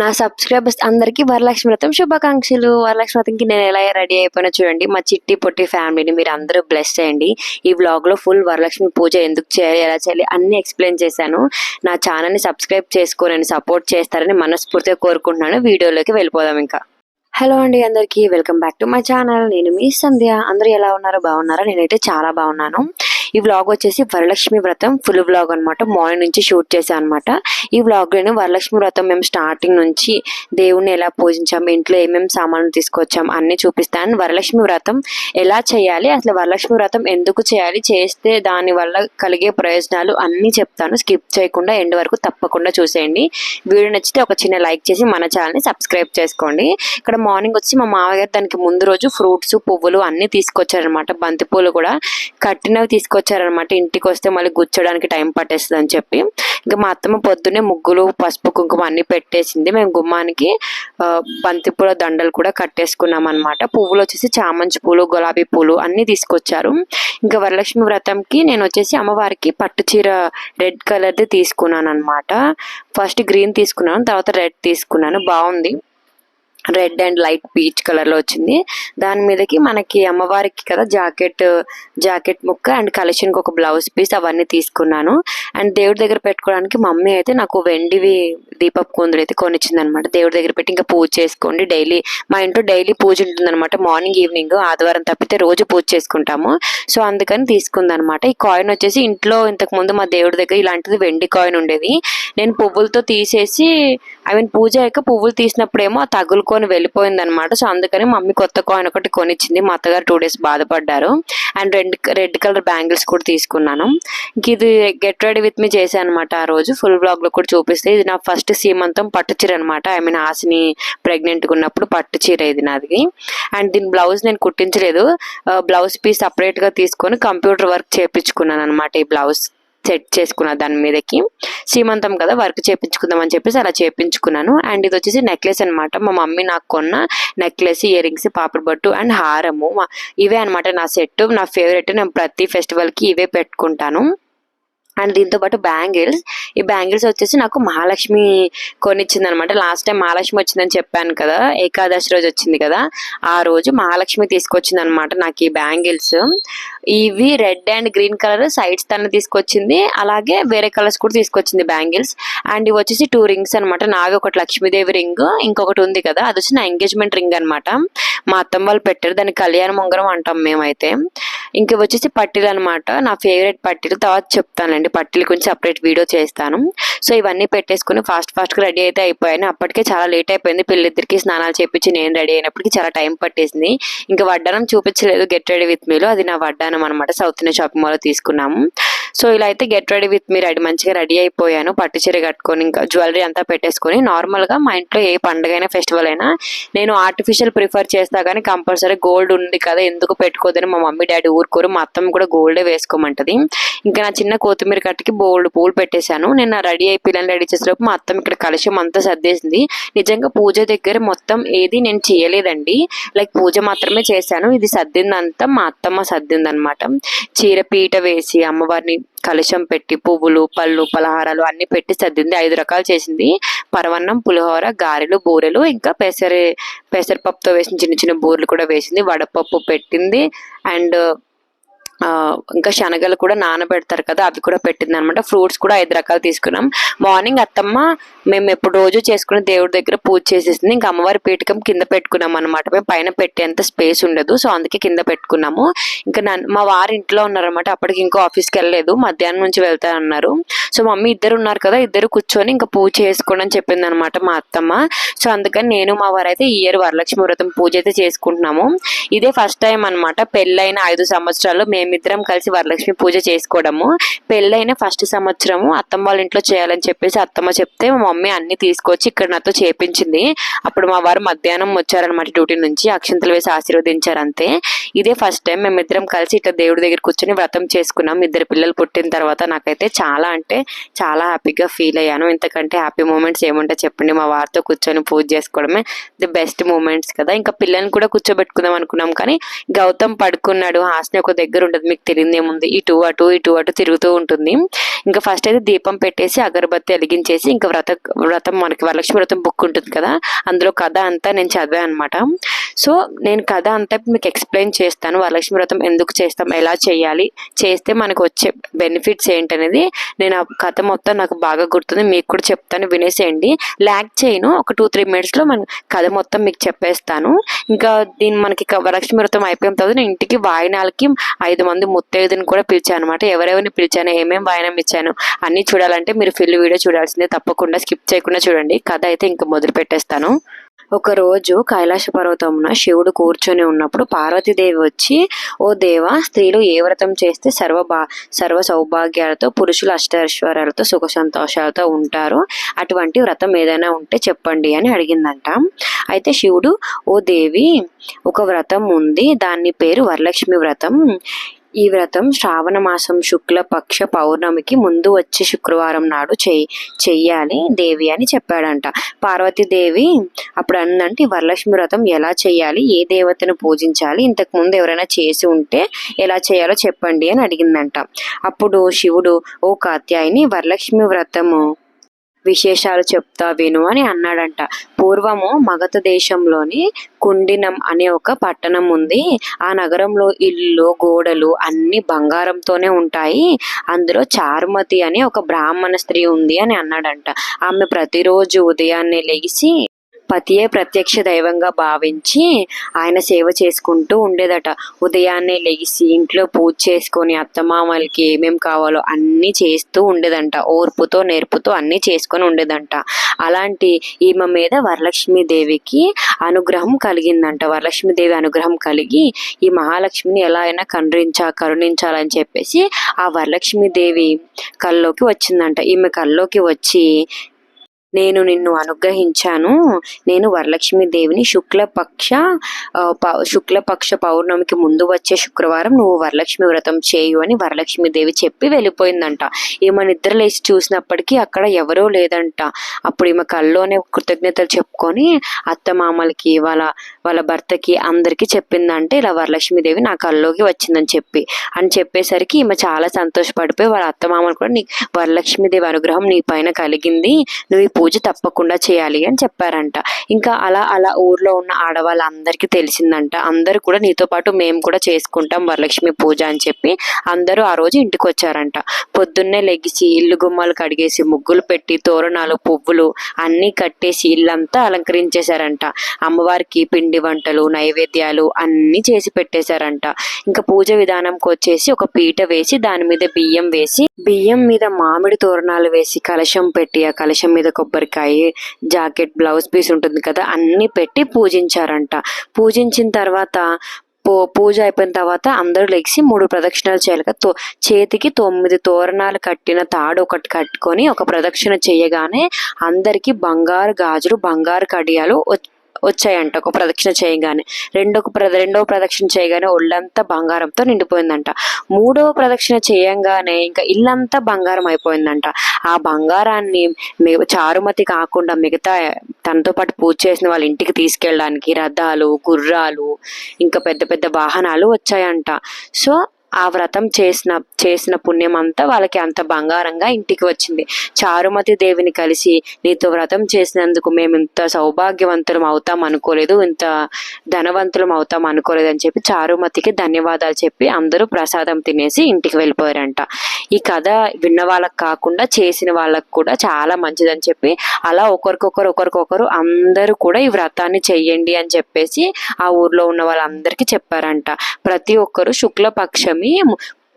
నా సబ్స్క్రైబర్స్ అందరికీ వరలక్ష్మి వ్రతం శుభాకాంక్షలు. వరలక్ష్మి వ్రతంకి నేను ఎలా రెడీ అయిపోయినా చూడండి. మా చిట్టి పొట్టి ఫ్యామిలీని మీరు అందరూ బ్లెస్ చేయండి. ఈ వ్లాగ్లో ఫుల్ వరలక్ష్మి పూజ ఎందుకు చేయాలి ఎలా చేయాలి అన్ని ఎక్స్ప్లెయిన్ చేశాను. నా ఛానల్ని సబ్స్క్రైబ్ చేసుకోనని సపోర్ట్ చేస్తారని మనస్ఫూర్తిగా కోరుకుంటున్నాను. వీడియోలోకి వెళ్ళిపోదాం ఇంకా. హలో అండి అందరికీ welcome back to my channel. నేను మీ సంధ్య. అందరూ ఎలా ఉన్నారో? బాగున్నారా? నేనైతే చాలా బాగున్నాను. ఈ వ్లాగ్ వచ్చేసి వరలక్ష్మి వ్రతం ఫుల్ వ్లాగ్ అన్నమాట. మార్నింగ్ నుంచి షూట్ చేశాను అనమాట ఈ వ్లాగ్ వరలక్ష్మి వ్రతం మేము స్టార్టింగ్ నుంచి దేవుణ్ణి ఎలా పూజించాం ఇంట్లో ఏమేమి సామాన్లు తీసుకొచ్చాం అన్ని చూపిస్తాను. వరలక్ష్మి వ్రతం ఎలా చేయాలి అసలు వరలక్ష్మి వ్రతం ఎందుకు చేయాలి చేస్తే దాని వల్ల కలిగే ప్రయోజనాలు అన్ని చెప్తాను. స్కిప్ చేయకుండా ఎండ్ వరకు తప్పకుండా చూసేయండి. వీడియో నచ్చితే ఒక చిన్న లైక్ చేసి మన ఛానల్ని సబ్స్క్రైబ్ చేసుకోండి. ఇక్కడ మార్నింగ్ వచ్చి మా మామగారు దానికి ముందు రోజు ఫ్రూట్స్ పువ్వులు అన్ని తీసుకొచ్చారనమాట బంతి పూలు కూడా కట్టినవి తీసుకొచ్చారనమాట ఇంటికి వస్తే మళ్ళీ గుచ్చడానికి టైం పట్టేస్తుంది అని చెప్పి. ఇంకా మా అత్తమ్మ పొద్దున్నే ముగ్గులు పసుపు కుంకుమ అన్ని పెట్టేసింది. మేము గుమ్మానికి బంతిపూల బంతి పూల దండలు కూడా కట్టేసుకున్నాం అనమాట పువ్వులు వచ్చేసి చామంతి పూలు గులాబీ పూలు అన్ని తీసుకొచ్చారు. ఇంకా వరలక్ష్మి వ్రతంకి నేను వచ్చేసి అమ్మవారికి పట్టు చీర రెడ్ కలర్ది తీసుకున్నాను అనమాట ఫస్ట్ గ్రీన్ తీసుకున్నాను తర్వాత రెడ్ తీసుకున్నాను. బాగుంది. రెడ్ అండ్ లైట్ పీచ్ కలర్లో వచ్చింది. దాని మీదకి మనకి అమ్మవారికి కదా జాకెట్ జాకెట్ ముక్క అండ్ కలెక్షన్కి ఒక బ్లౌజ్ పీస్ అవన్నీ తీసుకున్నాను. అండ్ దేవుడి దగ్గర పెట్టుకోవడానికి మమ్మీ అయితే నాకు వెండివి దీపపు కుందులు అయితే కొనిచ్చింది అనమాట దేవుడి దగ్గర పెట్టి ఇంకా పూజ చేసుకోండి డైలీ. మా ఇంట్లో డైలీ పూజ ఉంటుందన్నమాట మార్నింగ్ ఈవినింగ్ ఆదివారం తప్పితే రోజు పూజ చేసుకుంటాము. సో అందుకని తీసుకుందనమాట. ఈ కాయిన్ వచ్చేసి ఇంట్లో ఇంతకు ముందు మా దేవుడి దగ్గర ఇలాంటిది వెండి కాయిన్ ఉండేది. నేను పువ్వులతో తీసేసి ఐ మీన్ పూజ అయ్యాక పువ్వులు తీసినప్పుడేమో ఆ కొనుక్కొని వెళ్ళిపోయింది అనమాట సో అందుకని మమ్మీ కొత్త కాయిన్ ఒకటి కొనిచ్చింది. మా అత్తగారు టూ డేస్ బాధపడ్డారు. And red red colour bangles కూడా తీసుకున్నాను. ఇంక ఇది గెట్ రెడీ విత్ మీ చేశాను అనమాట ఆ రోజు. ఫుల్ బ్లాగ్లో కూడా చూపిస్తే ఇది నా ఫస్ట్ సీమంతం పట్టు చీర అనమాట ఐ మీన్ ఆశని ప్రెగ్నెంట్గా ఉన్నప్పుడు పట్టు చీర ఇది నాది. అండ్ దీని బ్లౌజ్ నేను కుట్టించలేదు. బ్లౌజ్ పీస్ సపరేట్గా తీసుకొని కంప్యూటర్ వర్క్ చేయించుకున్నాను అనమాట ఈ బ్లౌజ్. సెట్ చేసుకున్న దాని మీదకి. సీమంతం కదా వర్క్ చేపించుకుందాం అని చెప్పేసి అలా చేపించుకున్నాను. అండ్ ఇది వచ్చేసి నెక్లెస్ అన్నమాట. మా మమ్మీ నాకు కొన్న నెక్లెస్ ఇయర్ రింగ్స్ పాపడి బొట్టు అండ్ హారము. మా- ఇవే అన్నమాట నా సెట్ నా ఫేవరెట్ నేను ప్రతి ఫెస్టివల్కి ఇవే పెట్టుకుంటాను. అండ్ దీంతో పాటు బ్యాంగిల్స్. ఈ బ్యాంగిల్స్ వచ్చేసి నాకు మహాలక్ష్మి కొనిచ్చింది అనమాట లాస్ట్ టైం మహాలక్ష్మి వచ్చిందని చెప్పాను కదా ఏకాదశి రోజు వచ్చింది కదా ఆ రోజు మహాలక్ష్మి తీసుకొచ్చింది అనమాట నాకు ఈ బ్యాంగిల్స్. ఇవి red and green colour sides తన తీసుకొచ్చింది అలాగే వేరే కలర్స్ కూడా తీసుకొచ్చింది బ్యాంగిల్స్. అండ్ ఇవి వచ్చేసి టూ రింగ్స్ అనమాట. నావి ఒకటి లక్ష్మీదేవి రింగ్ ఇంకొకటి ఉంది కదా అది వచ్చి నా ఎంగేజ్మెంట్ రింగ్ అనమాట. మా అత్తమ్మ వాళ్ళు పెట్టారు దాన్ని కళ్యాణ ముంగరం అంటాం మేమైతే. ఇంక వచ్చేసి పట్టీలు అనమాట నా ఫేవరెట్ పట్టీలు. తర్వాత చెప్తానండి. పట్టీల గురించి సపరేట్ వీడియో చేస్తాను. సో ఇవన్నీ పెట్టేసుకుని ఫాస్ట్ ఫాస్ట్గా రెడీ అయితే అయిపోయాను. అప్పటికే చాలా లేట్ అయిపోయింది. పిల్లిద్దరికి స్నానాలు చేపించి నేను రెడీ అయినప్పటికీ చాలా టైం పట్టేసింది. ఇంకా వడ్డానం చూపించలేదు గెట్ రెడీ విత్ మీలో అది నా వడ్డానం అనమాట సౌత్ ఇండియన్ షాపింగ్ మాల్ తీసుకున్నాము. సో ఇలా అయితే get ready with me ready మంచిగా రెడీ అయిపోయాను. పట్టు చీర కట్టుకొని ఇంకా జ్యువెలరీ అంతా పెట్టేసుకొని నార్మల్గా మా ఇంట్లో ఏ పండుగ అయినా ఫెస్టివల్ అయినా నేను ఆర్టిఫిషియల్ ప్రిఫర్ చేస్తా కానీ కంపల్సరీ గోల్డ్ ఉంది కదా ఎందుకు పెట్టుకోదని మా మమ్మీ డాడీ ఊరుకోరు. మా అత్తమ్మ కూడా గోల్డే వేసుకోమంటది. ఇంకా నా చిన్న కొత్తిమీర కట్టకి బోల్డ్ పూలు పెట్టేశాను. నేను రెడీ అయి పిల్లలు రెడీ చేసేలోపు మా అత్తమ్మ ఇక్కడ కలశం అంతా సర్దేసింది. నిజంగా పూజ దగ్గర మొత్తం ఏది నేను చేయలేదండి. లైక్ పూజ మాత్రమే చేశాను. ఇది సర్దిందంతా మా అత్తమ్మ సర్దిందనమాట. చీర పీట వేసి అమ్మవారిని కలశం పెట్టి పువ్వులు పళ్ళు పలహారాలు అన్ని పెట్టి సర్దింది. ఐదు రకాలు చేసింది. పరవన్నం పులిహోర గారెలు బూరెలు ఇంకా పెసర పెసరపప్పుతో వేసిన చిన్న చిన్న బూరెలు కూడా వేసింది. వడపప్పు పెట్టింది. అండ్ ఇంకా శనగలు కూడా నానబెడతారు కదా అవి కూడా పెట్టింది అనమాట ఫ్రూట్స్ కూడా ఐదు రకాలు తీసుకున్నాం. మార్నింగ్ అత్తమ్మ మేము ఎప్పుడు రోజు చేసుకుని దేవుడి దగ్గర పూజ చేసేసింది. ఇంకా అమ్మవారి పీఠకం కింద పెట్టుకున్నాం అనమాట మేము పైన పెట్టేంత స్పేస్ ఉండదు సో అందుకే కింద పెట్టుకున్నాము. ఇంకా నన్ను మా వారు ఇంట్లో ఉన్నారనమాట అప్పటికి ఇంకో ఆఫీస్కి వెళ్ళలేదు మధ్యాహ్నం నుంచి వెళ్తా అన్నారు. సో మమ్మీ ఇద్దరు ఉన్నారు కదా ఇద్దరు కూర్చొని ఇంకా పూజ చేసుకోండి అని చెప్పింది అనమాట మా అత్తమ్మ. సో అందుకని నేను మా వారు అయితే ఈ ఇయర్ వరలక్ష్మి వ్రతం పూజ అయితే చేసుకుంటున్నాము. ఇదే ఫస్ట్ టైం అనమాట పెళ్ళైన ఐదు సంవత్సరాలు మేము మేమిద్దరం కలిసి వరలక్ష్మి పూజ చేసుకోవడము. పెళ్ళైన ఫస్ట్ సంవత్సరము అత్తమ్మ వాళ్ళ ఇంట్లో చేయాలని చెప్పేసి అత్తమ్మ చెప్తే మా మమ్మీ అన్ని తీసుకొచ్చి ఇక్కడ నాతో చేపించింది. అప్పుడు మా వారు మధ్యాహ్నం వచ్చారనమాట డ్యూటీ నుంచి అక్షంతలు వేసి ఆశీర్వదించారు అంతే. ఇదే ఫస్ట్ టైం మేమిద్దరం కలిసి ఇట్లా దేవుడి దగ్గర కూర్చొని వ్రతం చేసుకున్నాం. ఇద్దరు పిల్లలు పుట్టిన తర్వాత నాకైతే చాలా అంటే చాలా హ్యాపీగా ఫీల్ అయ్యాను. ఇంతకంటే హ్యాపీ మూమెంట్స్ ఏముంటా చెప్పండి? మా వారితో కూర్చొని పూజ చేసుకోవడమే ది బెస్ట్ మూమెంట్స్ కదా. ఇంకా పిల్లల్ని కూడా కూర్చోబెట్టుకుందాం అనుకున్నాం కానీ గౌతమ్ పడుకున్నాడు. హాస్ని ఒక దగ్గర ఉండదు మీకు తెలియదు ఏముంది ఇటు అటు ఇటు అటు తిరుగుతూ ఉంటుంది. ఇంకా ఫస్ట్ అయితే దీపం పెట్టేసి అగరబత్తి వెలిగించేసి ఇంకా వ్రత వ్రతం మనకి వరలక్ష్మి వ్రతం బుక్ ఉంటుంది కదా అందులో కథ అంతా నేను చదివాను అనమాట సో నేను కథ అంతా మీకు ఎక్స్ప్లెయిన్ చేస్తాను. వరలక్ష్మి వ్రతం ఎందుకు చేస్తాం ఎలా చేయాలి చేస్తే మనకు వచ్చే బెనిఫిట్స్ ఏంటనేది నేను ఆ కథ మొత్తం నాకు బాగా గుర్తుంది. మీకు కూడా చెప్తాను వినేసేయండి. ల్యాక్ చేయను ఒక టూ త్రీ మినిట్స్లో మన కథ మొత్తం మీకు చెప్పేస్తాను. ఇంకా దీని మనకి వరలక్ష్మి వ్రతం అయిపోయిన తర్వాత నేను ఇంటికి వాయినాలకి ఐదు మంది ముత్తైదుని కూడా పిలిచాను అనమాట ఎవరెవరిని పిలిచాను ఏమేమి వాయనం ఇచ్చాను అన్నీ చూడాలంటే మీరు ఫిల్ వీడియో చూడాల్సిందే. తప్పకుండా స్కిప్ చేయకుండా చూడండి. కథ అయితే ఇంకా మొదలు పెట్టేస్తాను ఒకరోజు కైలాస పర్వతమున శివుడు కూర్చొని ఉన్నప్పుడు పార్వతీదేవి వచ్చి ఓ దేవ స్త్రీలు ఏ వ్రతం చేస్తే సర్వ బా సర్వ సౌభాగ్యాలతో పురుషులు అష్టైశ్వర్యాలతో సుఖ సంతోషాలతో ఉంటారు? అటువంటి వ్రతం ఏదైనా ఉంటే చెప్పండి అని అడిగిందంట. అయితే శివుడు ఓ దేవి ఒక వ్రతం ఉంది. దాని పేరు వరలక్ష్మి వ్రతం. ఈ వ్రతం శ్రావణ మాసం శుక్ల పక్ష పౌర్ణమికి ముందు వచ్చే శుక్రవారం నాడు చెయ్యి చెయ్యాలి దేవి అని చెప్పాడంట. పార్వతీదేవి అప్పుడు అందంటే వరలక్ష్మి వ్రతం ఎలా చేయాలి ఏ దేవతను పూజించాలి ఇంతకు ముందు ఎవరైనా చేసి ఉంటే ఎలా చేయాలో చెప్పండి అని అడిగిందంట. అప్పుడు శివుడు ఓ కాత్యాయని వరలక్ష్మి వ్రతము విశేషాలు చెప్తా విను అని అన్నాడంట. పూర్వము మగధ దేశంలోని కుండినం అనే ఒక పట్టణం ఉంది. ఆ నగరంలో ఇల్లు గోడలు అన్ని బంగారంతోనే ఉంటాయి. అందులో చారుమతి అనే ఒక బ్రాహ్మణ స్త్రీ ఉంది అని అన్నాడంట. ఆమె ప్రతిరోజు ఉదయాన్నే లేచి పతియే ప్రత్యక్ష దైవంగా భావించి ఆయన సేవ చేసుకుంటూ ఉండేదట. ఉదయాన్నే లెగిసి ఇంట్లో పూజ చేసుకొని అత్తమామలకి ఏమేం కావాలో అన్నీ చేస్తూ ఉండేదంట. ఓర్పుతో నేర్పుతో అన్నీ చేసుకొని ఉండేదంట. అలాంటి ఈమె మీద వరలక్ష్మీదేవికి అనుగ్రహం కలిగిందంట. వరలక్ష్మీదేవి అనుగ్రహం కలిగి ఈ మహాలక్ష్మిని ఎలా అయినా కరుణించా కరుణించాలని చెప్పేసి ఆ వరలక్ష్మీదేవి కల్లోకి వచ్చిందంట. ఈమె కల్లోకి వచ్చి నేను నిన్ను అనుగ్రహించాను. నేను వరలక్ష్మి దేవిని శుక్లపక్ష ప- శుక్లపక్ష పౌర్ణమికి ముందు వచ్చే శుక్రవారం నువ్వు వరలక్ష్మి వ్రతం చేయు అని వరలక్ష్మి దేవి చెప్పి వెళ్ళిపోయిందంట. ఈమె నిద్ర లేచి చూసినప్పటికీ అక్కడ ఎవరూ లేదంట. అప్పుడు ఈమె కల్లోనే కృతజ్ఞతలు చెప్పుకొని అత్తమామలకి వాళ్ళ వాళ్ళ భర్తకి అందరికీ చెప్పిందంటే ఇలా వరలక్ష్మీదేవి నా కల్లోకి వచ్చిందని చెప్పి. అని చెప్పేసరికి ఈమె చాలా సంతోషపడిపోయి వాళ్ళ అత్తమామలు కూడా నీ వరలక్ష్మి దేవి అనుగ్రహం నీ పైన కలిగింది. నువ్వు పూజ తప్పకుండా చేయాలి అని చెప్పారంట. ఇంకా అలా అలా ఊర్లో ఉన్న ఆడవాళ్ళందరికీ తెలిసిందంట. అందరూ కూడా నీతో పాటు మేము కూడా చేసుకుంటాం వరలక్ష్మి పూజ అని చెప్పి అందరూ ఆ రోజు ఇంటికి వచ్చారంట పొద్దున్నే లెగిసి ఇల్లు గుమ్మాలు కడిగేసి ముగ్గులు పెట్టి తోరణాలు పువ్వులు అన్నీ కట్టేసి ఇల్లంతా అలంకరించేశారంట. అమ్మవారికి పిండి వంటలు నైవేద్యాలు అన్నీ చేసి పెట్టేశారంట. ఇంకా పూజ విధానంకి వచ్చేసి ఒక పీట వేసి దాని మీద బియ్యం వేసి బియ్యం మీద మామిడి తోరణాలు వేసి కలశం పెట్టి ఆ కలశం మీద కొబ్బరికాయ జాకెట్ బ్లౌజ్ పీస్ ఉంటుంది కదా అన్ని పెట్టి పూజించారంట. పూజించిన తర్వాత పూ పూజ అయిపోయిన తర్వాత అందరూ లెగిసి మూడు ప్రదక్షిణాలు చేయాలి కదా. తో- చేతికి తొమ్మిది తోరణాలు కట్టిన తాడు ఒకటి కట్టుకొని ఒక ప్రదక్షిణ చేయగానే అందరికి బంగారు గాజులు బంగారు కడియాలు వచ్చాయంట. ఒక ప్రదక్షిణ చేయగానే. రెండో ప్ర ప్రదక్షిణ చేయగానే ఒళ్ళంతా బంగారంతో నిండిపోయిందంట. మూడవ ప్రదక్షిణ చేయంగానే ఇంకా ఇల్లంతా బంగారం అయిపోయిందంట. ఆ బంగారాన్ని చారుమతి కాకుండా మిగతా తనతో పాటు పూజ చేసిన వాళ్ళ ఇంటికి తీసుకెళ్ళడానికి రథాలు గుర్రాలు ఇంకా పెద్ద పెద్ద వాహనాలు వచ్చాయంట. సో ఆ వ్రతం చేసిన చేసిన పుణ్యం అంతా వాళ్ళకి అంత బంగారంగా ఇంటికి వచ్చింది. చారుమతి దేవిని కలిసి నీతో వ్రతం చేసినందుకు మేము ఇంత సౌభాగ్యవంతులం అవుతాం అనుకోలేదు ఇంత ధనవంతులం అవుతాం అనుకోలేదు అని చెప్పి చారుమతికి ధన్యవాదాలు చెప్పి అందరూ ప్రసాదం తినేసి ఇంటికి వెళ్ళిపోయారంట. ఈ కథ విన్న వాళ్ళకి కాకుండా చేసిన వాళ్ళకి కూడా చాలా మంచిదని చెప్పి అలా ఒకరికొకరు ఒకరికొకరు అందరూ కూడా ఈ వ్రతాన్ని చెయ్యండి అని చెప్పేసి ఆ ఊర్లో ఉన్న వాళ్ళందరికీ చెప్పారంట. ప్రతి ఒక్కరు పౌర్ణమి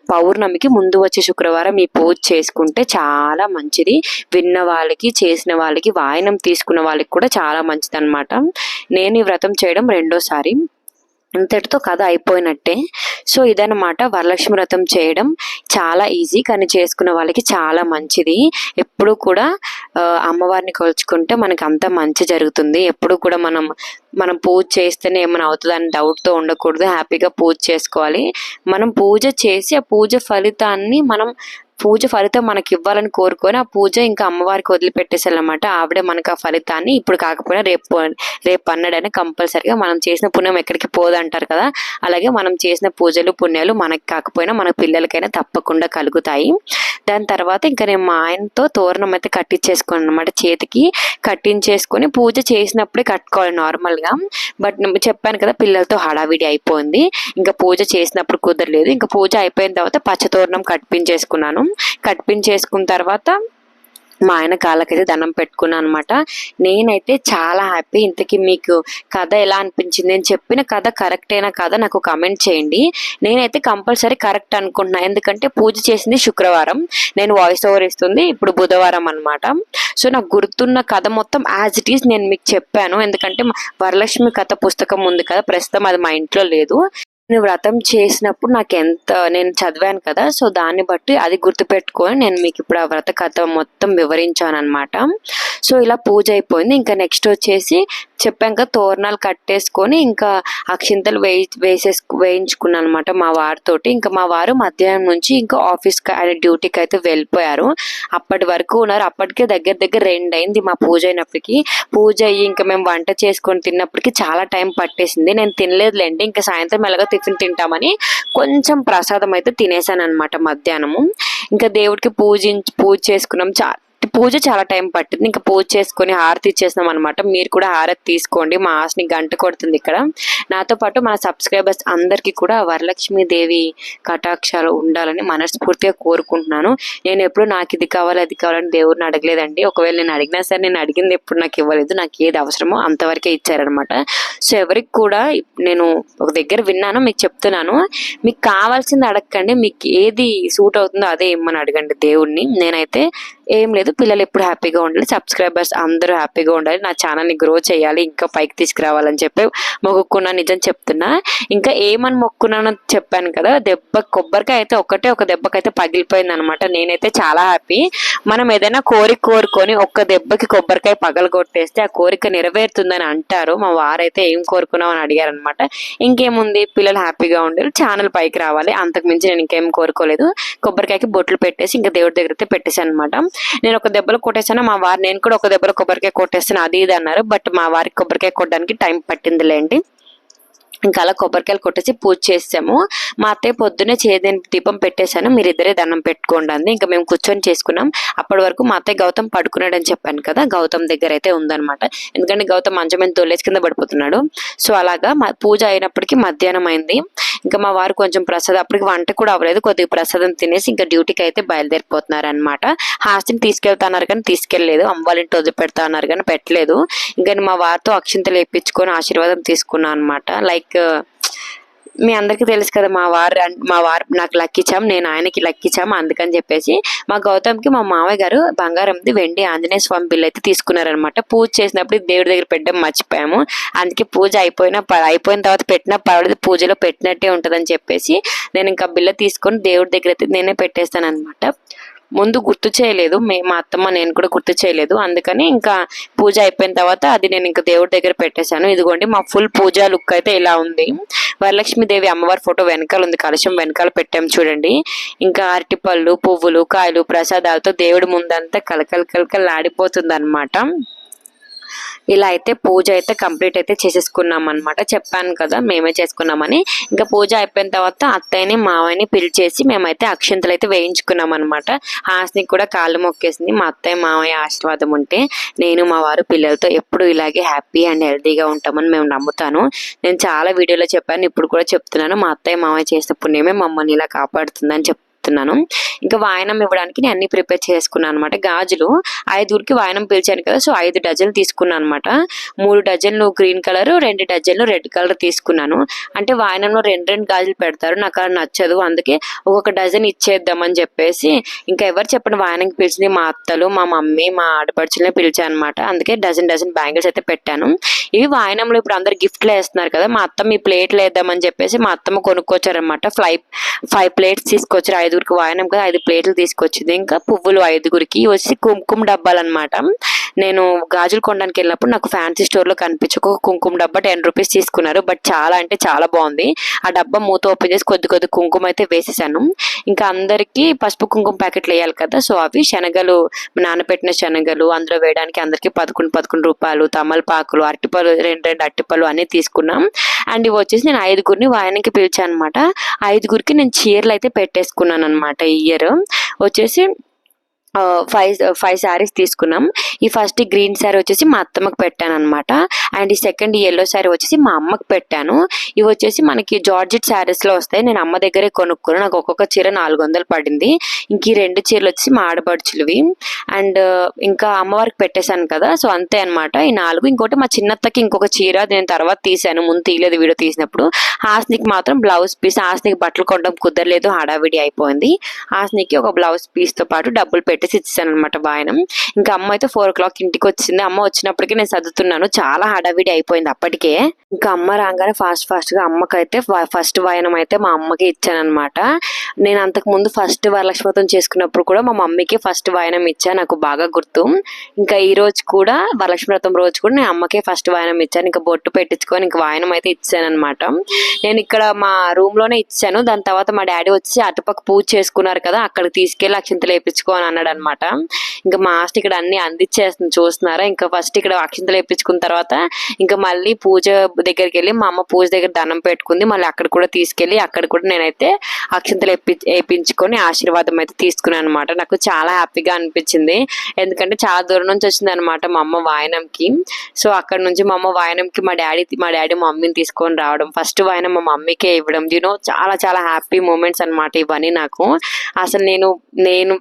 పౌర్ణమికి ముందు వచ్చే శుక్రవారం ఈ పూజ చేసుకుంటే చాలా మంచిది. విన్న వాళ్ళకి చేసిన వాళ్ళకి వాయనం తీసుకున్న వాళ్ళకి కూడా చాలా మంచిది అనమాట నేను ఈ వ్రతం చేయడం రెండోసారి. ఇంతటితో కథ అయిపోయినట్టే. సో ఇదనమాట వరలక్ష్మి వ్రతం చేయడం. చాలా ఈజీ కానీ చేసుకున్న వాళ్ళకి చాలా మంచిది. ఎప్పుడు కూడా అమ్మవారిని కొలుచుకుంటే మనకి అంత మంచి జరుగుతుంది. ఎప్పుడు కూడా మనం మనం పూజ చేస్తేనే ఏమైనా అవుతుందని డౌట్తో ఉండకూడదు. హ్యాపీగా పూజ చేసుకోవాలి. మనం పూజ చేసి ఆ పూజ ఫలితాన్ని మనం పూజ ఫలితం మనకి ఇవ్వాలని కోరుకొని ఆ పూజ ఇంకా అమ్మవారికి వదిలిపెట్టేసాలన్నమాట ఆవిడే మనకు ఆ ఫలితాన్ని ఇప్పుడు కాకపోయినా రేపు రేపు అన్నడైనా కంపల్సరిగా మనం చేసిన పుణ్యం ఎక్కడికి పోదంటారు కదా. అలాగే మనం చేసిన పూజలు పుణ్యాలు మనకి కాకపోయినా మన పిల్లలకైనా తప్పకుండా కలుగుతాయి. దాని తర్వాత ఇంకా నేను మా ఆయనతో తోరణం అయితే కట్టించేసుకున్నాను అనమాట చేతికి కట్టించేసుకొని పూజ చేసినప్పుడే కట్టుకోవాలి నార్మల్గా. బట్ చెప్పాను కదా పిల్లలతో హడావిడి అయిపోయింది. ఇంకా పూజ చేసినప్పుడు కుదరలేదు. ఇంకా పూజ అయిపోయిన తర్వాత పచ్చతోరణం కట్టించేసుకున్నాను. కట్టించేసుకున్న తర్వాత మా ఆయన కాళ్ళకైతే దండం పెట్టుకున్నాను అనమాట నేనైతే చాలా హ్యాపీ. ఇంతకీ మీకు కథ ఎలా అనిపించింది? నేను చెప్పిన కథ కరెక్ట్ అయిన కథ నాకు కమెంట్ చేయండి. నేనైతే కంపల్సరీ కరెక్ట్ అనుకుంటున్నా. ఎందుకంటే పూజ చేసింది శుక్రవారం. నేను వాయిస్ ఓవర్ ఇస్తుంది. ఇప్పుడు బుధవారం అనమాట సో నాకు గుర్తున్న కథ మొత్తం యాజ్ ఇట్ ఈస్ నేను మీకు చెప్పాను. ఎందుకంటే వరలక్ష్మి కథ పుస్తకం ఉంది కదా ప్రస్తుతం అది మా ఇంట్లో లేదు. నేను వ్రతం చేసినప్పుడు నాకు ఎంత నేను చదివాను కదా సో దాన్ని బట్టి అది గుర్తుపెట్టుకొని నేను మీకు ఇప్పుడు ఆ వ్రత కథ మొత్తం వివరించాను అనమాట సో ఇలా పూజ అయిపోయింది. ఇంకా నెక్స్ట్ వచ్చేసి చెప్పాక తోరణాలు కట్టేసుకొని ఇంకా అక్షింతలు వేయి వేసేసు వేయించుకున్నాను అనమాట మా వారితోటి ఇంకా మా వారు మధ్యాహ్నం నుంచి ఇంకా ఆఫీస్కి ఆయన డ్యూటీకి అయితే వెళ్ళిపోయారు. అప్పటి వరకు ఉన్నారు. అప్పటికే దగ్గర దగ్గర రెండు అయింది మా పూజ అయినప్పటికీ. పూజ అయ్యి ఇంకా మేము వంట చేసుకొని తిన్నప్పటికీ చాలా టైం పట్టేసింది. నేను తినలేదులేండి. ఇంకా సాయంత్రం ఎలాగో టిఫిన్ తింటామని కొంచెం ప్రసాదం అయితే తినేసాను అనమాట మధ్యాహ్నము. ఇంకా దేవుడికి పూజించి పూజ చేసుకున్నాం. చా పూజ చాలా టైం పట్టింది. ఇంకా పూజ చేసుకొని హారతి ఇచ్చేసినాం అనమాట మీరు కూడా హారతి తీసుకోండి. మా ఆశని గంట కొడుతుంది ఇక్కడ. నాతో పాటు మన సబ్స్క్రైబర్స్ అందరికీ కూడా వరలక్ష్మి దేవి కటాక్షాలు ఉండాలని మనస్ఫూర్తిగా కోరుకుంటున్నాను. నేను ఎప్పుడు నాకు ఇది కావాలి అది కావాలని దేవుడిని అడగలేదండి. ఒకవేళ నేను అడిగినా సరే నేను అడిగింది ఎప్పుడు నాకు ఇవ్వలేదు. నాకు ఏది అవసరమో అంతవరకే ఇచ్చారనమాట సో ఎవరికి కూడా నేను ఒక దగ్గర విన్నాను మీకు చెప్తున్నాను. మీకు కావాల్సింది అడగకండి. మీకు ఏది సూట్ అవుతుందో అదే ఇమ్మని అడగండి దేవుడిని నేనైతే ఏం లేదు. పిల్లలు ఎప్పుడు హ్యాపీగా ఉండాలి సబ్స్క్రైబర్స్ అందరూ హ్యాపీగా ఉండాలి నా ఛానల్ని గ్రో చేయాలి ఇంకా పైకి తీసుకురావాలని చెప్పి మొక్కుకున్నా నిజం చెప్తున్నా. ఇంకా ఏమని మొక్కున్నానో చెప్పాను కదా దెబ్బ కొబ్బరికాయ అయితే ఒకటే ఒక దెబ్బకైతే పగిలిపోయింది అనమాట నేనైతే చాలా హ్యాపీ. మనం ఏదైనా కోరిక కోరుకొని ఒక్క దెబ్బకి కొబ్బరికాయ పగలగొట్టేస్తే ఆ కోరిక నెరవేరుతుందని అంటారు. మా వారైతే ఏం కోరుకున్నాం అని అడిగారు అనమాట ఇంకేముంది? పిల్లలు హ్యాపీగా ఉండాలి ఛానల్ పైకి రావాలి. అంతకు మించి నేను ఇంకేం కోరుకోలేదు. కొబ్బరికాయకి బొట్లు పెట్టేసి ఇంకా దేవుడి దగ్గర అయితే పెట్టేశాను అనమాట నేను ఒక దెబ్బలు కొట్టేసాను మా వారు నేను కూడా ఒక దెబ్బలో కొబ్బరికాయ కొట్టేస్తాను అది ఇది అన్నారు. బట్ మా వారికి కొబ్బరికాయ కొట్టడానికి టైం పట్టిందిలేండి. ఇంకా అలా కొబ్బరికాయలు కొట్టేసి పూజ చేసాము మా అత్తయ్య పొద్దునే చేదేని దీపం పెట్టేశాను. మీరు ఇద్దరే దండం పెట్టుకోండి అంది. ఇంకా మేము కూర్చొని చేసుకున్నాం. అప్పటి వరకు మా అత్తయ్య గౌతమ్ పడుకున్నాడు అని చెప్పాను కదా గౌతమ్ దగ్గర అయితే ఉందన్నమాట. ఎందుకంటే గౌతమ్ మంచం మీద తోలేసి కింద పడిపోతున్నాడు. సో అలాగా మా పూజ అయినప్పటికీ మధ్యాహ్నం అయింది. ఇంకా మా వారు కొంచెం ప్రసాదం అప్పటికి వంట కూడా అవ్వలేదు. కొద్దిగా ప్రసాదం తినేసి ఇంకా డ్యూటీకి అయితే బయలుదేరిపోతున్నారు అనమాట హాస్టల్ తీసుకెళ్తాన్నారు కానీ తీసుకెళ్ళలేదు. అమ్మవాళ్ళింటి వదిలి పెడతా అన్నారు కానీ పెట్టలేదు. ఇంకా మా వారితో అక్షింతలు వేయించుకొని ఆశీర్వాదం తీసుకున్నాను అనమాట లైక్ Uh, మీ అందరికీ తెలుసు కదా మా వారు మా వారు నాకు లక్కిచ్చాం నేను ఆయనకి లక్కిచ్చాం అందుకని చెప్పేసి మా గౌతమ్కి మా మామయ్య గారు బంగారంది వెండి ఆంజనేయ స్వామి బిల్లు అయితే తీసుకున్నారనమాట పూజ చేసినప్పుడు దేవుడి దగ్గర పెట్టడం మర్చిపోయాము. అందుకే పూజ అయిపోయిన ప- అయిపోయిన తర్వాత పెట్టినా పర్వాలేదు పూజలో పెట్టినట్టే ఉంటుందని చెప్పేసి నేను ఇంకా బిల్లు తీసుకొని దేవుడి దగ్గర అయితే నేనే పెట్టేస్తాను అనమాట ముందు గుర్తు చేయలేదు. మే మా అత్తమ్మ నేను కూడా గుర్తు చేయలేదు. అందుకని ఇంకా పూజ అయిపోయిన తర్వాత అది నేను ఇంకా దేవుడి దగ్గర పెట్టేశాను. ఇదిగోండి మా ఫుల్ పూజ లుక్ అయితే ఇలా ఉంది. వరలక్ష్మి దేవి అమ్మవారి ఫోటో వెనకాల ఉంది. కలశం వెనకాల పెట్టాము చూడండి. ఇంకా అరటిపళ్ళు పువ్వులు కాయలు ప్రసాదాలతో దేవుడి ముందంతా కలకల కలకల ఆడిపోతుంది అనమాట ఇలా అయితే పూజ అయితే కంప్లీట్ అయితే చేసేసుకున్నాం అనమాట చెప్పాను కదా మేమే చేసుకున్నామని. ఇంకా పూజ అయిపోయిన తర్వాత అత్తయ్యని మావయ్యని పిలిచేసి మేమైతే అక్షంతలు అయితే వేయించుకున్నాం అనమాట హాస్ని కూడా కాళ్ళు మొక్కేసింది. మా అత్తయ్య మావయ్య ఆశీర్వాదం ఉంటే నేను మా వారు పిల్లలతో ఎప్పుడు ఇలాగే హ్యాపీ అండ్ హెల్తీగా ఉంటామని మేము నమ్ముతాను. నేను చాలా వీడియోలో చెప్పాను ఇప్పుడు కూడా చెప్తున్నాను. మా అత్తయ్య మావయ్య చేసిన పుణ్యమే మమ్మల్ని ఇలా కాపాడుతుందని చెప్తాను చెప్తున్నాను. ఇంకా వాయనం ఇవ్వడానికి నేను అన్ని ప్రిపేర్ చేసుకున్నాను అనమాట గాజులు ఐదుగురికి వాయనం పిలిచాను కదా సో ఐదు డజన్లు తీసుకున్నాను అనమాట మూడు డజన్లు గ్రీన్ కలర్ రెండు డజన్లు రెడ్ కలర్ తీసుకున్నాను. అంటే వాయనంలో రెండు రెండు గాజులు పెడతారు నాకు అలా నచ్చదు. అందుకే ఒక్కొక్క డజన్ ఇచ్చేద్దామని చెప్పేసి ఇంకా ఎవరు చెప్పండి వాయనంకి పిలిచింది మా అత్తలు మా మమ్మీ మా ఆడపడుచులనే పిలిచాను అనమాట అందుకే డజన్ డజన్ బ్యాంగిల్స్ అయితే పెట్టాను. ఇవి వాయనంలో ఇప్పుడు అందరు గిఫ్ట్లు వేస్తున్నారు కదా మా అత్త మీ ప్లేట్లు వేద్దామని చెప్పేసి మా అత్తమ్మ కొనుక్కొచ్చారనమాట ఫ్లై ఫైవ్ ప్లేట్స్ తీసుకొచ్చారు ఐదుగురికి వాయనం కదా ఐదు ప్లేట్లు తీసుకొచ్చింది. ఇంకా పువ్వులు ఐదుగురికి వచ్చి కుంకుమ డబ్బాలు అనమాట నేను గాజులు కొనడానికి వెళ్ళినప్పుడు నాకు ఫ్యాన్సీ స్టోర్లో లో ఒక కుంకుమ డబ్బా టెన్ రూపీస్ తీసుకున్నారు. బట్ చాలా అంటే చాలా బాగుంది. ఆ డబ్బా మూత ఓపెన్ చేసి కొద్ది కొద్ది కుంకుమ అయితే వేసేసాను. ఇంకా అందరికీ పసుపు కుంకుమ ప్యాకెట్లు వేయాలి కదా సో అవి శనగలు నానబెట్టిన శనగలు అందులో వేయడానికి అందరికీ పదకొండు పదకొండు రూపాయలు తమలపాకులు అరటిపళ్ళు రెండు రెండు అరటిపళ్ళు అన్నీ తీసుకున్నాం. అండ్ ఇవి వచ్చేసి నేను ఐదుగురిని వాయనకి పిలిచాను అనమాట ఐదుగురికి నేను చీరలు అయితే పెట్టేసుకున్నాను అనమాట ఈ ఇయర్ వచ్చేసి ఫైవ్ ఫైవ్ శారీస్ తీసుకున్నాం. ఈ ఫస్ట్ గ్రీన్ శారీ వచ్చేసి మా అత్తమ్మకి పెట్టాను అనమాట అండ్ ఈ సెకండ్ ఎల్లో శారీ వచ్చేసి మా అమ్మకి పెట్టాను. ఇవి వచ్చేసి మనకి జార్జెట్ శారీస్లో వస్తాయి. నేను అమ్మ దగ్గరే కొనుక్కున్నాను. నాకు ఒక్కొక్క చీర నాలుగు వందలు పడింది. ఇంక ఈ రెండు చీరలు వచ్చేసి మా ఆడపడుచులవి. అండ్ ఇంకా అమ్మవారికి పెట్టేశాను కదా. సో అంతే అనమాట ఈ నాలుగు ఇంకోటి మా చిన్నత్తకి ఇంకొక చీర నేను తర్వాత తీసాను ముందు తీయలేదు వీడియో తీసినప్పుడు. హాస్నికి మాత్రం బ్లౌజ్ పీస్ హాస్నికి బట్టలు కొనడం కుదరలేదు. హడావిడి అయిపోయింది. హాస్నికి ఒక బ్లౌజ్ పీస్తో పాటు డబ్బులు పెట్టేసి ఇచ్చాను అనమాట వాయనం ఇంకా అమ్మ అయితే ఫోర్ ఓ క్లాక్ ఇంటికి వచ్చింది అమ్మ వచ్చినప్పటికీ నేను చదువుతున్నాను చాలా హడావిడి అయిపోయింది అప్పటికే. ఇంకా అమ్మ రాగానే ఫాస్ట్ ఫాస్ట్గా అమ్మకైతే ఫస్ట్ వాయనం అయితే మా అమ్మకి ఇచ్చాను అనమాట నేను అంతకు ముందు ఫస్ట్ వరలక్ష్మి చేసుకున్నప్పుడు కూడా మా మమ్మీకి ఫస్ట్ వాయనం ఇచ్చా నాకు బాగా గుర్తు. ఇంకా ఈ రోజు కూడా వరలక్ష్మి వ్రతం రోజు కూడా నేను అమ్మకే ఫస్ట్ వాయనం ఇచ్చాను. ఇంకా బొట్టు పెట్టించుకొని ఇంకా వాయనం అయితే ఇచ్చాను అనమాట నేను ఇక్కడ మా రూమ్లోనే ఇచ్చాను. దాని తర్వాత మా డాడీ వచ్చి అటుపక్క పూజ చేసుకున్నారు కదా అక్కడికి తీసుకెళ్ళి అక్షింతలు వేయించుకో అని అన్నాడు అనమాట ఇంకా మాస్ట్ ఇక్కడ అన్ని అందించేస్తుంది చూస్తున్నారా? ఇంకా ఫస్ట్ ఇక్కడ అక్షింతలు వేయించుకున్న తర్వాత ఇంకా మళ్ళీ పూజ దగ్గరికి వెళ్ళి మా అమ్మ పూజ దగ్గర దండం పెట్టుకుంది. మళ్ళీ అక్కడ కూడా తీసుకెళ్ళి అక్కడ కూడా నేనైతే అక్షింతలు వేపి వేయించుకొని ఆశీర్వాదం అయితే తీసుకున్నాను అనమాట నాకు చాలా హ్యాపీగా అనిపించింది. ఎందుకంటే చాలా దూరం నుంచి వచ్చింది అనమాట మా అమ్మ వాయనంకి. సో అక్కడ నుంచి మా అమ్మ వాయనంకి మా డాడీ మా డాడీ మా మమ్మీని తీసుకొని రావడం ఫస్ట్ వాయనం మా మమ్మీకే ఇవ్వడం యూనో చాలా చాలా హ్యాపీ మూమెంట్స్ అన్నమాట ఇవన్నీ నాకు. అసలు నేను నేను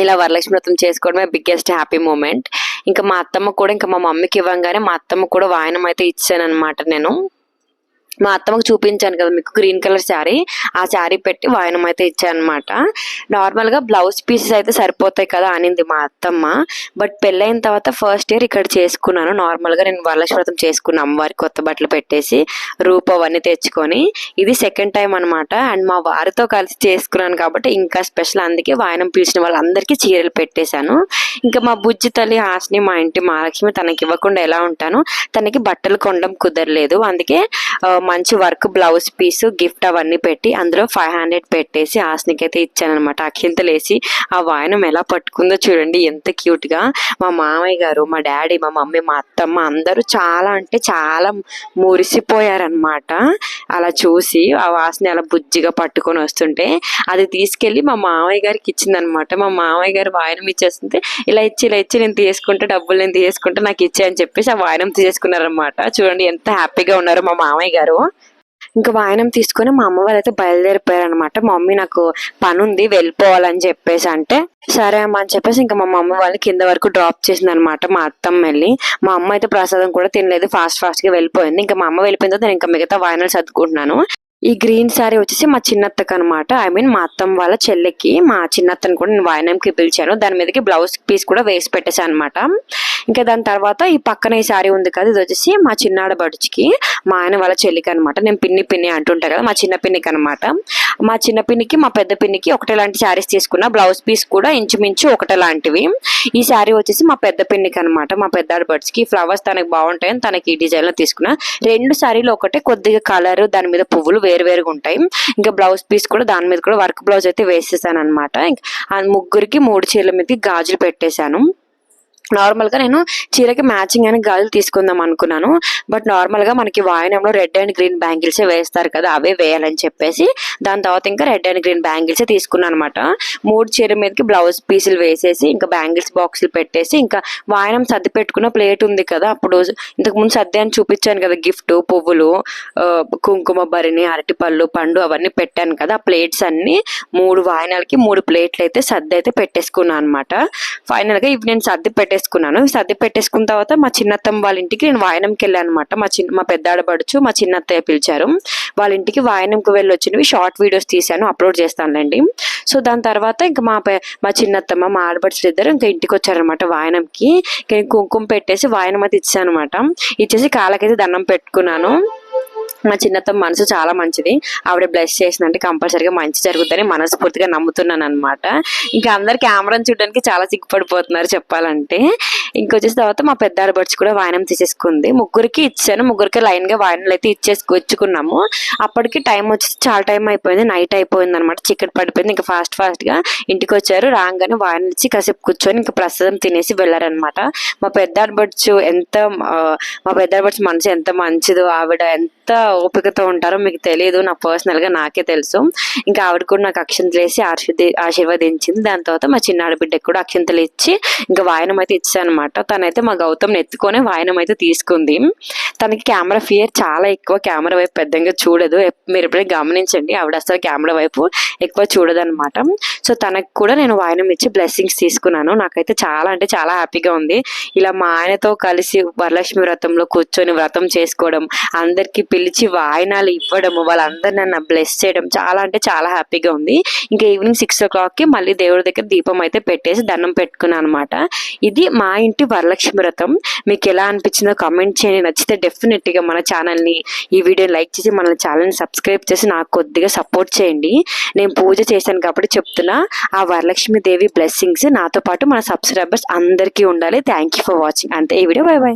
ఇలా వరలక్ష్మి వ్రతం చేసుకోవడమే బిగ్గెస్ట్ హ్యాపీ మూమెంట్ ఇంకా మా అత్తమ్మ కూడా ఇంకా మా మమ్మీకి ఇవ్వంగానే మా అత్తమ్మ కూడా వాయనం అయితే ఇచ్చాను అనమాట నేను. మా అత్తమ్మకు చూపించాను కదా మీకు గ్రీన్ కలర్ శారీ ఆ శారీ పెట్టి వాయనం అయితే ఇచ్చాను అనమాట నార్మల్గా బ్లౌజ్ పీసెస్ అయితే సరిపోతాయి కదా అనింది మా అత్తమ్మ. బట్ పెళ్ళైన తర్వాత ఫస్ట్ ఇయర్ ఇక్కడ చేసుకున్నాను. నార్మల్గా నేను వరలక్ష్మి వ్రతం చేసుకున్న అమ్మవారికి కొత్త బట్టలు పెట్టేసి రూప్ అవన్నీ తెచ్చుకొని ఇది సెకండ్ టైం అనమాట అండ్ మా వారితో కలిసి చేసుకున్నాను కాబట్టి ఇంకా స్పెషల్ అందుకే వాయనం పిలిచిన వాళ్ళందరికీ చీరలు పెట్టేశాను. ఇంకా మా బుజ్జి తల్లి హాస్ని మా ఇంటి మహాలక్ష్మి తనకి ఇవ్వకుండా ఎలా ఉంటాను? తనకి బట్టలు కొనడం కుదరలేదు. అందుకే మా మంచి వర్క్ బ్లౌజ్ పీస్ గిఫ్ట్ అవన్నీ పెట్టి అందులో ఫైవ్ హండ్రెడ్ పెట్టేసి ఆస్నికి అయితే ఇచ్చాను అనమాట వేసి ఆ వాయనం ఎలా పట్టుకుందో చూడండి ఎంత క్యూట్గా. మా మామయ్య గారు మా డాడీ మా మమ్మీ మా అత్తమ్మ అందరూ చాలా అంటే చాలా మురిసిపోయారనమాట అలా చూసి ఆ వాసన అలా బుజ్జిగా పట్టుకొని వస్తుంటే అది తీసుకెళ్ళి మా మామయ్య గారికి ఇచ్చిందనమాట మా మామయ్య గారు వాయనం ఇచ్చేస్తుంటే ఇలా ఇచ్చి ఇలా ఇచ్చి నేను తీసుకుంటే డబ్బులు నేను తీసుకుంటే నాకు ఇచ్చే అని చెప్పేసి ఆ వాయనం తీసుకున్నారనమాట చూడండి ఎంత హ్యాపీగా ఉన్నారు మా మామయ్య గారు. ఇంకా వాయనం తీసుకొని మా అమ్మ వాళ్ళు అయితే బయలుదేరిపోయారు అనమాట మా మమ్మీ నాకు పని ఉంది వెళ్ళిపోవాలని చెప్పేసి అంటే సరే అమ్మ అని చెప్పేసి ఇంకా మా మమ్మీ వాళ్ళు కింద వరకు డ్రాప్ చేసింది అనమాట మా అత్తమ్మ వెళ్ళి. మా అమ్మ అయితే ప్రసాదం కూడా తినలేదు ఫాస్ట్ ఫాస్ట్గా వెళ్ళిపోయింది. ఇంకా మా అమ్మ వెళ్ళిపోయిన తర్వాత నేను ఇంకా మిగతా వాయనాలు సర్దుకుంటున్నాను. ఈ గ్రీన్ సారీ వచ్చేసి మా చిన్నత్తకు అనమాట ఐ మీన్ మా అత్తమ్మ వాళ్ళ చెల్లికి మా చిన్నత్తని కూడా నేను వాయనంకి పిలిచాను. దాని మీదకి బ్లౌజ్ పీస్ కూడా వేసి పెట్టేశాను అనమాట ఇంకా దాని తర్వాత ఈ పక్కన ఈ సారీ ఉంది కదా ఇది వచ్చేసి మా చిన్నాడ బడుచుకి మా ఆయన వాళ్ళ చెల్లికి అనమాట నేను పిన్ని పిన్ని అంటుంటా కదా మా చిన్న పిన్నికి అనమాట మా చిన్న పిన్నికి మా పెద్ద పిన్నికి ఒకటే లాంటి శారీస్ తీసుకున్న. బ్లౌజ్ పీస్ కూడా ఇంచుమించు ఒకటే లాంటివి. ఈ శారీ వచ్చేసి మా పెద్ద పిన్నికి అనమాట మా పెద్ద ఆడబడుచుకి ఫ్లవర్స్ తనకి బాగుంటాయని తనకి ఈ డిజైన్లో తీసుకున్నా. రెండు శారీలు ఒకటే కొద్దిగా కలర్ దాని మీద పువ్వులు వేరు వేరుగా ఉంటాయి. ఇంకా బ్లౌజ్ పీస్ కూడా దాని మీద కూడా వర్క్ బ్లౌజ్ అయితే వేసేసాను అనమాట ఇంకా ముగ్గురికి మూడు చీరల మీదకి గాజులు పెట్టేశాను. నార్మల్గా నేను చీరకి మ్యాచింగ్ అని గాజులు తీసుకుందాం అనుకున్నాను. బట్ నార్మల్గా మనకి వాయనంలో రెడ్ అండ్ గ్రీన్ బ్యాంగిల్సే వేస్తారు కదా అవే వేయాలని చెప్పేసి దాని తర్వాత ఇంకా రెడ్ అండ్ గ్రీన్ బ్యాంగిల్స్ తీసుకున్నాను అనమాట మూడు చీర మీదకి బ్లౌజ్ పీసులు వేసేసి ఇంకా బ్యాంగిల్స్ బాక్సులు పెట్టేసి ఇంకా వాయనం సర్ది పెట్టుకున్న ప్లేట్ ఉంది కదా అప్పుడు ఇంతకుముందు సర్ది అని చూపించాను కదా గిఫ్ట్ పువ్వులు కుంకుమ బరిని అరటిపళ్ళు పండు అవన్నీ పెట్టాను కదా ఆ ప్లేట్స్ అన్ని మూడు వాయనాలకి మూడు ప్లేట్లు అయితే సర్ది అయితే పెట్టేసుకున్నాను అనమాట ఫైనల్గా ఇవి నేను సర్ది పెట్టేసుకున్నాను. సర్ది పెట్టేసుకున్న తర్వాత మా చిన్నత్తమ్మ వాళ్ళ ఇంటికి నేను వాయనంకి వెళ్ళాను అనమాట మా చిన్న మా పెద్ద ఆడబడుచు మా చిన్నత్తయ్య పిలిచారు. వాళ్ళ ఇంటికి వాయనంకి వెళ్ళి వచ్చినవి షార్ట్ వీడియోస్ తీశాను అప్లోడ్ చేస్తానులేండి. సో దాని తర్వాత ఇంకా మా పే మా చిన్నత్తమ్మ మా ఆడబడుచులు ఇద్దరు ఇంకా ఇంటికి వచ్చారనమాట వాయనంకి. ఇంకా నేను కుంకుమ పెట్టేసి వాయనం అయితే ఇచ్చాను అనమాట ఇచ్చేసి కాళ్ళకైతే దండం పెట్టుకున్నాను. మా చిన్నత్త మనసు చాలా మంచిది. ఆవిడ బ్లెస్ చేసిందంటే కంపల్సరీగా మంచి జరుగుతుందని మనస్ఫూర్తిగా నమ్ముతున్నాను అనమాట ఇంకా అందరు కెమెరాను చూడడానికి చాలా సిగ్గుపడిపోతున్నారు చెప్పాలంటే. ఇంకొచ్చేసిన తర్వాత మా పెద్ద ఆడబడుచు కూడా వాయనం తీసేసుకుంది. ముగ్గురికి ఇచ్చాను. ముగ్గురికి లైన్గా వాయనలు అయితే ఇచ్చేసుకు ఇచ్చుకున్నాము అప్పటికి టైం వచ్చి చాలా టైం అయిపోయింది. నైట్ అయిపోయింది అనమాట చీకటి పడిపోయింది. ఇంకా ఫాస్ట్ ఫాస్ట్గా ఇంటికి వచ్చారు రాగానే వాయనలు ఇచ్చి కాసేపు కూర్చొని ఇంకా ప్రసాదం తినేసి వెళ్ళారనమాట మా పెద్ద ఆడబడుచు ఎంత మా పెద్ద ఆడబడుచు మనసు ఎంత మంచిదో ఆవిడ ఎంత ఓపికతో ఉంటారో మీకు తెలియదు నా పర్సనల్గా నాకే తెలుసు. ఇంకా ఆవిడ కూడా నాకు అక్షంతలు వేసి ఆశీర్వది ఆశీర్వదించింది. దాని తర్వాత మా చిన్న ఆడబిడ్డకి కూడా అక్షంతలు ఇచ్చి ఇంకా వాయనం అయితే ఇచ్చానమాట. తనైతే మా గౌతమ్ని ఎత్తుకొని వాయనం అయితే తీసుకుంది. తనకి కెమెరా ఫియర్ చాలా ఎక్కువ. కెమెరా వైపు పెద్దగా చూడదు. మీరు ఎప్పుడైనా గమనించండి. ఆవిడ అసలు కెమెరా వైపు ఎక్కువ చూడదనమాట. సో తనకు కూడా నేను వాయనం ఇచ్చి బ్లెస్సింగ్స్ తీసుకున్నాను. నాకైతే చాలా అంటే చాలా హ్యాపీగా ఉంది. ఇలా మా ఆయనతో కలిసి వరలక్ష్మి వ్రతంలో కూర్చొని వ్రతం చేసుకోవడం అందరికి పిలిచి వాయనాలు ఇవ్వడం వాళ్ళందరూ నన్ను బ్లెస్ చేయడం చాలా అంటే చాలా హ్యాపీగా ఉంది. ఇంకా ఈవినింగ్ సిక్స్ ఓ క్లాక్కి మళ్ళీ దేవుడి దగ్గర దీపం అయితే పెట్టేసి దండం పెట్టుకున్నాను అనమాట ఇది మా ఇంటి వరలక్ష్మి వ్రతం. మీకు ఎలా అనిపించిందో కామెంట్ చేయండి. నచ్చితే డెఫినెట్గా మన ఛానల్ని ఈ వీడియో లైక్ చేసి మన ఛానల్ని సబ్స్క్రైబ్ చేసి నాకు కొద్దిగా సపోర్ట్ చేయండి. నేను పూజ చేశాను కాబట్టి చెప్తున్నా ఆ వరలక్ష్మి దేవి బ్లెస్సింగ్స్ నాతో పాటు మన సబ్స్క్రైబర్స్ అందరికీ ఉండాలి. థ్యాంక్ యూ ఫర్ వాచింగ్ అంతే ఈ వీడియో బై బాయ్